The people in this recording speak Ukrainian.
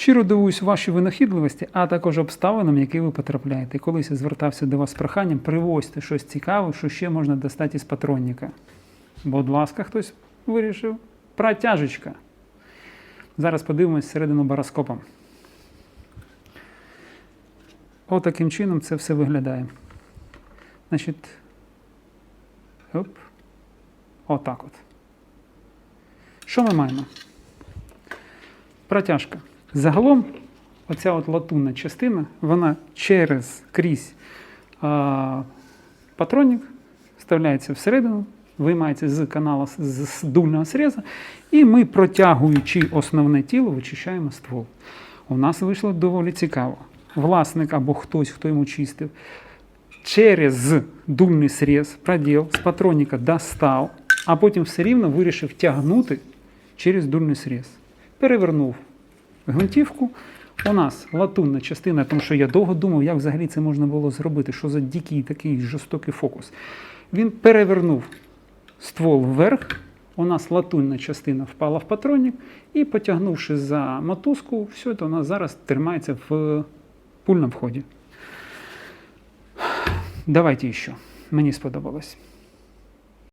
Щиро дивуюсь вашій винахідливості, а також обставинам, які ви потрапляєте. Колись я звертався до вас з проханням, привозьте щось цікаве, що ще можна достати із патронника. Будь ласка, хтось вирішив. Протяжечка. Зараз подивимось всередину бароскопом. Отаким чином це все виглядає. Значить, оп. Отак от. Що ми маємо? Протяжка. Загалом, оця от латунна частина, вона через крізь а, патронник вставляється всередину, виймається з канала з, з дульного среза, і ми, протягуючи основне тіло, вичищаємо ствол. У нас вийшло доволі цікаво. Власник або хтось, хто йому чистив, через дульний срез проділ з патроніка достав, а потім все рівно вирішив тягнути через дульний срез. Перевернув гвинтівку. У нас латунна частина, тому що я довго думав, як взагалі це можна було зробити, що за дикий такий жорстокий фокус. Він перевернув ствол вверх, у нас латунна частина впала в патронник, і потягнувши за мотузку, все це у нас зараз тримається в пульному вході. Давайте ще. Мені сподобалось.